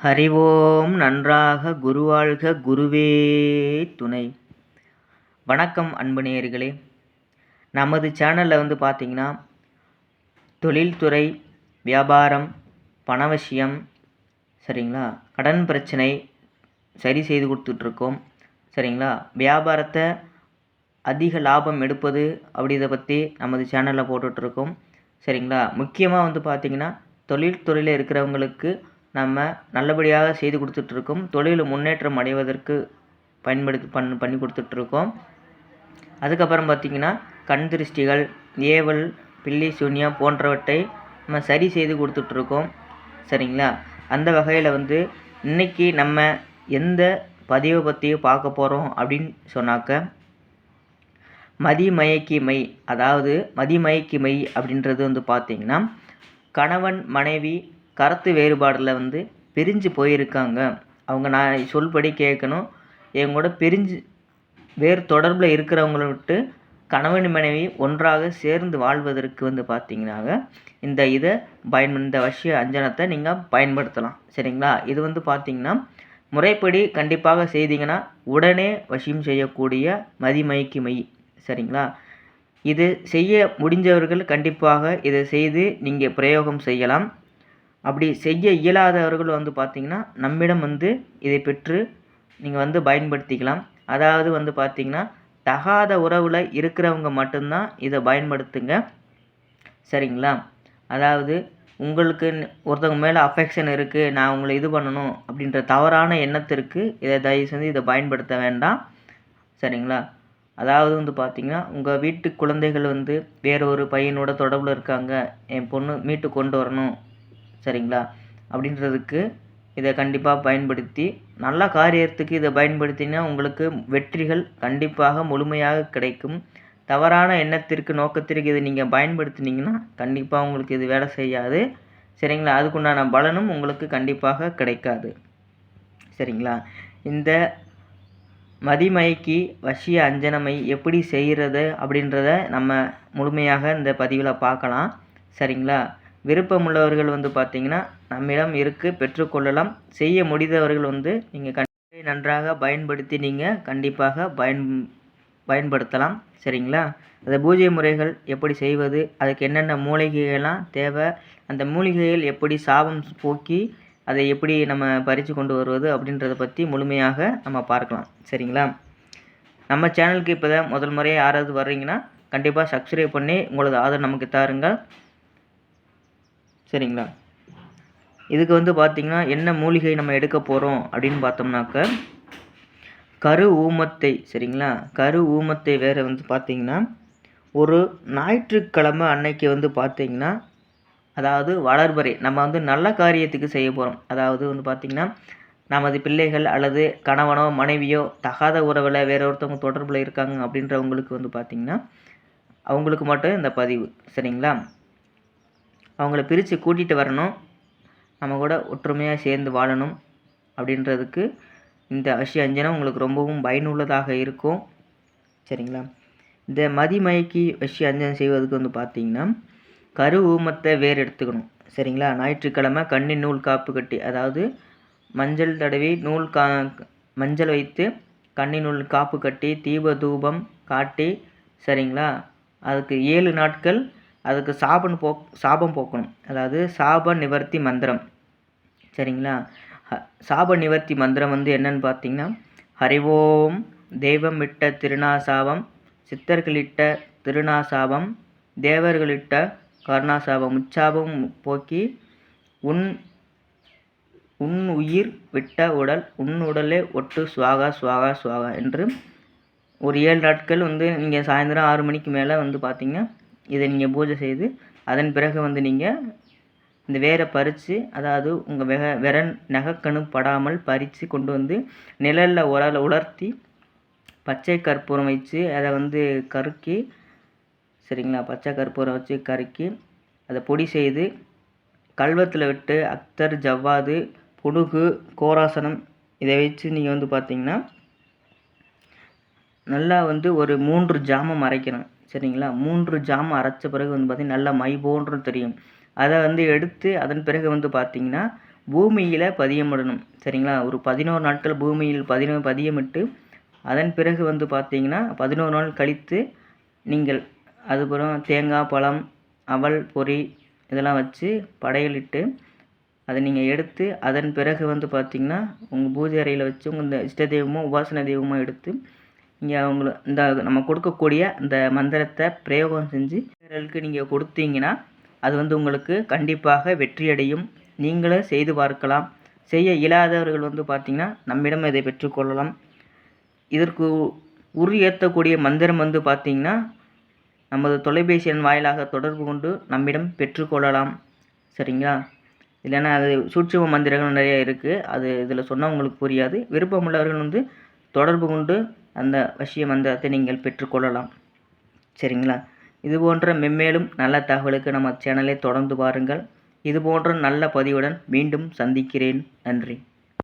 ஹரிவோம் நன்றாக குருவாழ்க குருவே துணை. வணக்கம் அன்பு நேயர்களே. நமது சேனலில் வந்து பார்த்திங்கன்னா தொழில்துறை வியாபாரம் பணவசியம் சரிங்களா? கடன் பிரச்சனை சரி செய்து கொடுத்துட்ருக்கோம் சரிங்களா? வியாபாரத்தை அதிக லாபம் எடுப்பது அப்படி இதை பற்றி நமது சேனலில் போட்டுட்ருக்கோம் சரிங்களா? முக்கியமாக வந்து பார்த்திங்கன்னா தொழில்துறையில் இருக்கிறவங்களுக்கு நம்ம நல்லபடியாக செய்து கொடுத்துட்ருக்கோம் தொழிலில் முன்னேற்றம் அடைவதற்கு பயன்படுத்தி பண் பண்ணி கொடுத்துட்ருக்கோம். அதுக்கப்புறம் பார்த்திங்கன்னா கண் திருஷ்டிகள் ஏவல் பில்லி சூன்யம் போன்றவற்றை நம்ம சரி செய்து கொடுத்துட்ருக்கோம். சரிங்களா? அந்த வகையில் வந்து இன்றைக்கி நம்ம எந்த பதிவை பற்றி பார்க்க போகிறோம் அப்படின்னு சொன்னாக்க மதிமயக்கி மை அதாவது மதிமயக்கி மை அப்படின்றது வந்து பார்த்திங்கன்னா கணவன் மனைவி கருத்து வேறுபாடில் வந்து பிரிஞ்சு போயிருக்காங்க. அவங்க நான் சொல்படி கேட்கணும். என் கூட பிரிஞ்சு வேறு தொடர்பில் இருக்கிறவங்கள விட்டு கணவன் மனைவி ஒன்றாக சேர்ந்து வாழ்வதற்கு வந்து பார்த்தீங்கன்னாங்க. இந்த இதை பயன் இந்த வசிய அஞ்சனத்தை நீங்கள் பயன்படுத்தலாம். சரிங்களா? இது வந்து பார்த்தீங்கன்னா முறைப்படி கண்டிப்பாக செய்தீங்கன்னா உடனே வசியம் செய்யக்கூடிய மதிமைக்கு மை சரிங்களா? இது செய்ய முடிஞ்சவர்கள் கண்டிப்பாக இதை செய்து நீங்கள் பிரயோகம் செய்யலாம். அப்படி செய்ய இயலாதவர்கள் வந்து பார்த்திங்கன்னா நம்மிடம் வந்து இதை பெற்று நீங்கள் வந்து பயன்படுத்திக்கலாம். அதாவது வந்து பார்த்திங்கன்னா தகாத உறவில் இருக்கிறவங்க மட்டும்தான் இதை பயன்படுத்துங்க. சரிங்களா? அதாவது உங்களுக்கு ஒருத்தவங்க மேலே அஃபெக்ஷன் இருக்குது நான் உங்களை இது பண்ணணும் அப்படின்ற தவறான எண்ணத்திற்கு இதை தயவு செஞ்சு இதை பயன்படுத்த வேண்டாம். சரிங்களா? அதாவது வந்து பார்த்திங்கன்னா உங்கள் வீட்டு குழந்தைகள் வந்து வேற ஒரு பையனோட தொடர்பில் இருக்காங்க. என் பொண்ணு மீட்டு கொண்டு வரணும். சரிங்களா? அப்படின்றதுக்கு இதை கண்டிப்பாக பயன்படுத்தி நல்ல காரியத்துக்கு இதை பயன்படுத்தினா உங்களுக்கு வெற்றிகள் கண்டிப்பாக முழுமையாக கிடைக்கும். தவறான எண்ணத்திற்கு நோக்கத்திற்கு இதை நீங்கள் பயன்படுத்தினீங்கன்னா கண்டிப்பாக உங்களுக்கு இது வேலை செய்யாது. சரிங்களா? அதுக்குண்டான பலனும் உங்களுக்கு கண்டிப்பாக கிடைக்காது. சரிங்களா? இந்த மதிமைக்கு வசிய அஞ்சனமை எப்படி செய்கிறது அப்படின்றத நம்ம முழுமையாக இந்த பதிவில் பார்க்கலாம். சரிங்களா? விருப்பமுள்ளவர்கள் வந்து பார்த்திங்கன்னா நம்மிடம் இருக்குது பெற்றுக்கொள்ளலாம் செய்ய முடிந்தவர்கள் வந்து நீங்கள் கண்டிப்பாக நன்றாக பயன்படுத்தி நீங்கள் கண்டிப்பாக பயன் பயன்படுத்தலாம். சரிங்களா? அந்த பூஜை முறைகள் எப்படி செய்வது அதுக்கு என்னென்ன மூலிகைகள்லாம் தேவை அந்த மூலிகைகள் எப்படி சாபம் போக்கி அதை எப்படி நம்ம பறித்து கொண்டு வருவது அப்படின்றத பற்றி முழுமையாக நம்ம பார்க்கலாம். சரிங்களா? நம்ம சேனலுக்கு இப்போ தான் முதல் முறையாக யாராவது வர்றீங்கன்னா கண்டிப்பாக சப்ஸ்கிரைப் பண்ணி உங்களது ஆதரவு நமக்கு தாருங்கள். சரிங்களா? இதுக்கு வந்து பார்த்திங்கன்னா என்ன மூலிகை நம்ம எடுக்க போகிறோம் அப்படின்னு பார்த்தோம்னாக்க கரு ஊமத்தை சரிங்களா? கரு ஊமத்தை வேறு வந்து பார்த்திங்கன்னா ஒரு ஞாயிற்றுக்கிழமை அன்னைக்கு வந்து பார்த்திங்கன்னா அதாவது வளர்பறை நம்ம வந்து நல்ல காரியத்துக்கு செய்ய போகிறோம் அதாவது வந்து பார்த்திங்கன்னா நமது பிள்ளைகள் அல்லது கணவனோ மனைவியோ தகாத உறவில் வேற ஒருத்தவங்க தொடர்பில் இருக்காங்க அப்படின்றவங்களுக்கு வந்து பார்த்திங்கன்னா அவங்களுக்கு மட்டும் இந்த பதிவு சரிங்களா? அவங்கள பிரித்து கூட்டிகிட்டு வரணும். நம்ம கூட ஒற்றுமையாக சேர்ந்து வாழணும் அப்படின்றதுக்கு இந்த அஷி அஞ்சனம் உங்களுக்கு ரொம்பவும் பயனுள்ளதாக இருக்கும். சரிங்களா? இந்த மதிமயக்கி வசி அஞ்சனம் செய்வதுக்கு வந்து பார்த்திங்கன்னா கரு ஊமத்தை வேர் எடுத்துக்கணும். சரிங்களா? ஞாயிற்றுக்கிழமை கண்ணின் நூல் காப்பு கட்டி அதாவது மஞ்சள் தடவி நூல் கா மஞ்சள் வைத்து கண்ணின் நூல் காப்பு கட்டி தீப தூபம் காட்டி சரிங்களா? அதுக்கு ஏழு நாட்கள் அதுக்கு சாபம் போ சாபம் போக்கணும். அதாவது சாப நிவர்த்தி மந்திரம். சரிங்களா? சாப நிவர்த்தி மந்திரம் வந்து என்னன்னு பார்த்தீங்கன்னா ஹரிவோம் தெய்வம் இட்ட திருநாசாபம் சித்தர்களிட்ட திருநாசாபம் தேவர்களிட்ட கருணாசாபம். உச்சாபம் போக்கி உன் உன் உயிர் விட்ட உடல் உன் உடலே ஒட்டு சுவாகா சுவாகா சுவாகா என்று ஒரு ஏழு நாட்கள் வந்து நீங்கள் சாயந்தரம் ஆறு மணிக்கு மேலே வந்து பார்த்தீங்கன்னா இதை நீங்கள் பூஜை செய்து அதன் பிறகு வந்து நீங்கள் இந்த வேரை பறித்து அதாவது உங்கள் வெக விர நகைக்கணு படாமல் பறித்து கொண்டு வந்து நிழலில் உரல உலர்த்தி பச்சை கற்பூரம் வச்சு அதை வந்து கருக்கி சரிங்களா? பச்சை கற்பூரம் வச்சு கருக்கி அதை பொடி செய்து கல்வத்தில் விட்டு அக்தர் ஜவ்வாது புடுகு கோராசனம் இதை வச்சு நீங்கள் வந்து பார்த்தீங்கன்னா நல்லா வந்து ஒரு மூன்று ஜாமம் அரைக்கணும். சரிங்களா? மூன்று ஜாம் அரைச்ச பிறகு வந்து பார்த்திங்கன்னா நல்லா மை போன்று தெரியும். அதை வந்து எடுத்து அதன் பிறகு வந்து பார்த்திங்கன்னா பூமியில் பதியமிடணும். சரிங்களா? ஒரு பதினோரு நாட்கள் பூமியில் பதினோ பதியமிட்டு அதன் பிறகு வந்து பார்த்திங்கன்னா பதினோரு நாள் கழித்து நீங்கள் அதுக்கப்புறம் தேங்காய் பழம் அவல் பொரி இதெல்லாம் வச்சு படையலிட்டு அதை நீங்கள் எடுத்து அதன் பிறகு வந்து பார்த்தீங்கன்னா உங்கள் பூஜை அறையில் வச்சு உங்கள் இந்த இஷ்ட தெய்வமோ உபாசன தெய்வமோ எடுத்து இங்கே அவங்கள இந்த நம்ம கொடுக்கக்கூடிய இந்த மந்திரத்தை பிரயோகம் செஞ்சு பிறருக்கு நீங்கள் கொடுத்தீங்கன்னா அது வந்து உங்களுக்கு கண்டிப்பாக வெற்றியடையும். நீங்களும் செய்து பார்க்கலாம். செய்ய இயலாதவர்கள் வந்து பார்த்திங்கன்னா நம்மிடம் இதை பெற்றுக்கொள்ளலாம் இதற்கு உரு ஏற்றக்கூடிய மந்திரம் வந்து பார்த்தீங்கன்னா நமது தொலைபேசி எண் வாயிலாக தொடர்பு கொண்டு நம்மிடம் பெற்றுக்கொள்ளலாம் சரிங்களா? இல்லைன்னா அது சூட்சும மந்திரங்கள் நிறைய இருக்குது அது இதில் சொன்னால் உங்களுக்கு புரியாது. விருப்பமுள்ளவர்கள் வந்து தொடர்பு கொண்டு அந்த வசிய அதை நீங்கள் பெற்றுக்கொள்ளலாம். சரிங்களா? இது போன்ற மென்மேலும் நல்ல தகவலுக்கு நம்ம சேனலை தொடர்ந்து பாருங்கள். இது போன்ற நல்ல பதிவுடன் மீண்டும் சந்திக்கிறேன். நன்றி.